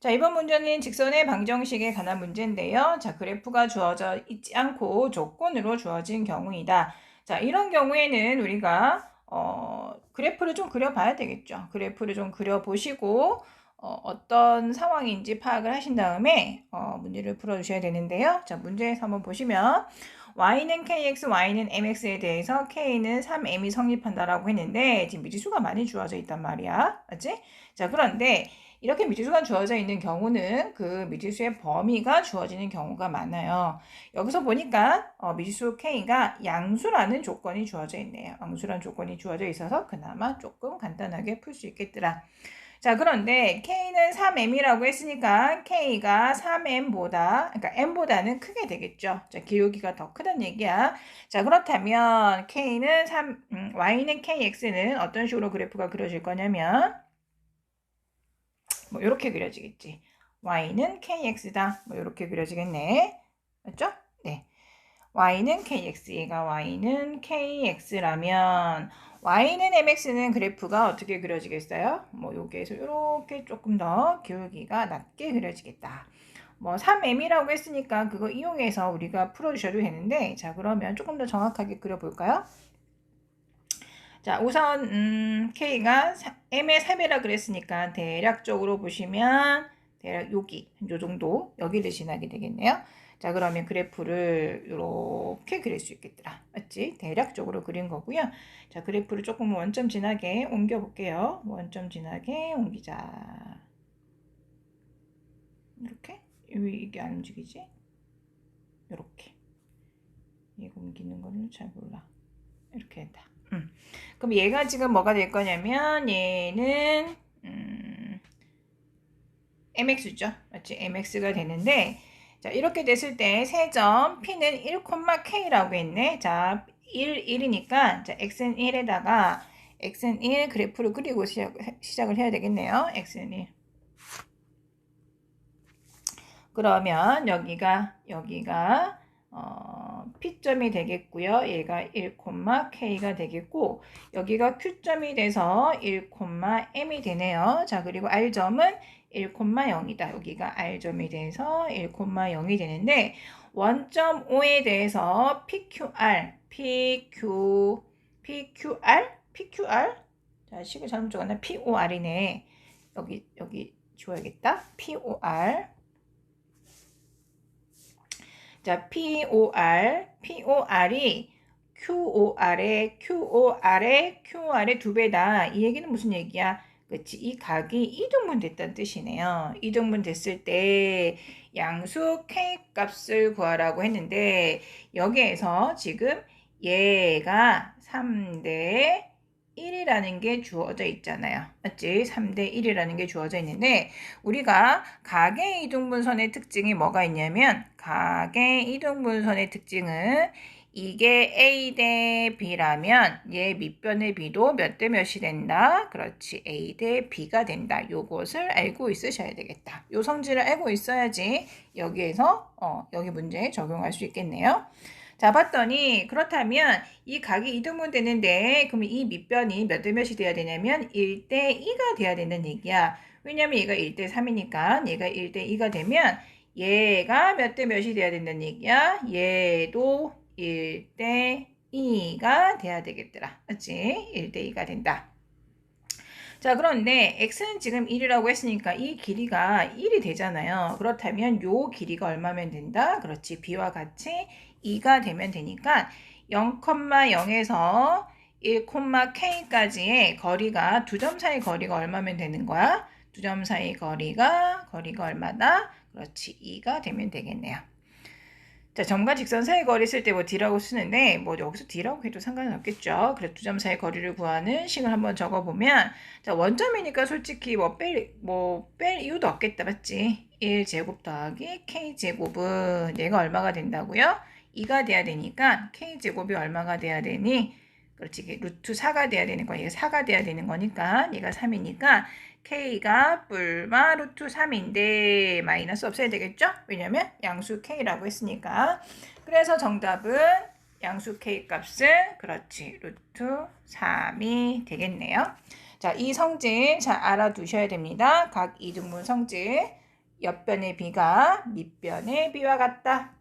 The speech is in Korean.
자, 이번 문제는 직선의 방정식에 관한 문제인데요. 자, 그래프가 주어져 있지 않고 조건으로 주어진 경우이다. 자, 이런 경우에는 우리가 어, 그래프를 좀 그려봐야 되겠죠. 그래프를 좀 그려보시고 어, 떤 상황인지 파악을 하신 다음에 어, 문제를 풀어주셔야 되는데요. 자, 문제에서 한번 보시면 y는 kx, y는 mx에 대해서 k는 3m이 성립한다라고 했는데 지금 미지수가 많이 주어져 있단 말이야. 맞지? 자, 그런데 이렇게 미지수가 주어져 있는 경우는 그 미지수의 범위가 주어지는 경우가 많아요. 여기서 보니까 어, 미지수 k가 양수라는 조건이 주어져 있네요. 양수라는 조건이 주어져 있어서 그나마 조금 간단하게 풀 수 있겠더라. 자, 그런데 K는 3M이라고 했으니까 K가 3M보다, 그러니까 M보다는 크게 되겠죠. 자, 기울기가 더 크다는 얘기야. 자, 그렇다면 K는 3, 음, Y는 KX는 어떤 식으로 그래프가 그려질 거냐면, 뭐, 이렇게 그려지겠지. Y는 KX다. 뭐, 이렇게 그려지겠네. 맞죠? 네. Y는 KX, 얘가 Y는 KX라면, y는 mx는 그래프가 어떻게 그려지겠어요? 뭐 여기에서 이렇게 조금 더 기울기가 낮게 그려지겠다. 뭐 3m이라고 했으니까 그거 이용해서 우리가 풀어주셔도 되는데 자 그러면 조금 더 정확하게 그려볼까요? 자 우선 음, k가 m의 3배라 그랬으니까 대략적으로 보시면 대략 여기 요 정도 여기를 지나게 되겠네요. 자 그러면 그래프를 이렇게 그릴 수 있겠더라. 맞지? 대략적으로 그린 거고요. 자 그래프를 조금 원점 지나게 옮겨 볼게요. 원점 지나게 옮기자. 이렇게? 왜 이게 안 움직이지? 이렇게. 이거 옮기는 거는 잘 몰라. 이렇게 된다. 음. 그럼 얘가 지금 뭐가 될 거냐면 얘는 음, mx죠. 맞지? mx가 되는데 자, 이렇게 됐을 때 세점 P는 1,K라고 했네. 자, 1, 1이니까 자, X는 1에다가 X는 1 그래프를 그리고 시작, 시작을 해야 되겠네요. X는 1. 그러면 여기가 여기가 어, P점이 되겠고요. 얘가 1,K가 되겠고 여기가 Q점이 돼서 1,M이 되네요. 자, 그리고 R점은 1,0이다. 여기가 R점이 돼서 1,0이 되는데 원점 5에 대해서 PQR, PQ, PQR, PQR 자, 식을 잘못 적었나? POR이네. 여기 여기 지워야겠다. POR 자, POR, POR이 QOR의 QOR의 QR의 두 배다. 이 얘기는 무슨 얘기야? 그렇지. 이 각이 이등분 됐다는 뜻이네요. 이등분 됐을 때 양수 k 값을 구하라고 했는데 여기에서 지금 얘가 3대 1이라는 게 주어져 있잖아요. 맞지? 3대 1이라는 게 주어져 있는데 우리가 각의 이등분선의 특징이 뭐가 있냐면 각의 이등분선의 특징은 이게 A 대 B라면 얘 밑변의 B도 몇 대 몇이 된다? 그렇지. A 대 B가 된다. 요것을 알고 있으셔야 되겠다. 요 성질을 알고 있어야지 여기에서 어, 여기 문제에 적용할 수 있겠네요. 자, 봤더니 그렇다면 이 각이 이등분 되는데 그러면 이 밑변이 몇 대 몇이 돼야 되냐면 1대 2가 돼야 된다는 얘기야. 왜냐면 얘가 1대 3이니까 얘가 1대 2가 되면 얘가 몇 대 몇이 돼야 된다는 얘기야. 얘도 1대 2가 돼야 되겠더라. 맞지? 1대 2가 된다. 자, 그런데 x는 지금 1이라고 했으니까 이 길이가 1이 되잖아요. 그렇다면 요 길이가 얼마면 된다? 그렇지. b와 같이 2가 되면 되니까 0,0에서 1,k까지의 거리가 두 점 사이 거리가 얼마면 되는 거야? 두 점 사이 거리가 거리가 얼마다? 그렇지. 2가 되면 되겠네요. 자, 점과 직선 사이 거리 쓸 때 뭐 D라고 쓰는데 뭐 여기서 D라고 해도 상관은 없겠죠. 그래서 두 점 사이 거리를 구하는 식을 한번 적어보면 자, 원점이니까 솔직히 뭐 뺄 뭐 뺄 이유도 없겠다. 맞지? 1제곱 더하기 K제곱은 얘가 얼마가 된다고요? 2가 돼야 되니까 K제곱이 얼마가 돼야 되니? 그렇지. 루트 4가 돼야 되는 거야. 얘가 4가 돼야 되는 거니까 얘가 3이니까 k가 뿔마 루트 3인데 마이너스 없어야 되겠죠? 왜냐면 양수 k라고 했으니까. 그래서 정답은 양수 k 값은 그렇지 루트 3이 되겠네요. 자, 이 성질 잘 알아두셔야 됩니다. 각 이등분 성질. 옆변의 B가 밑변의 B와 같다.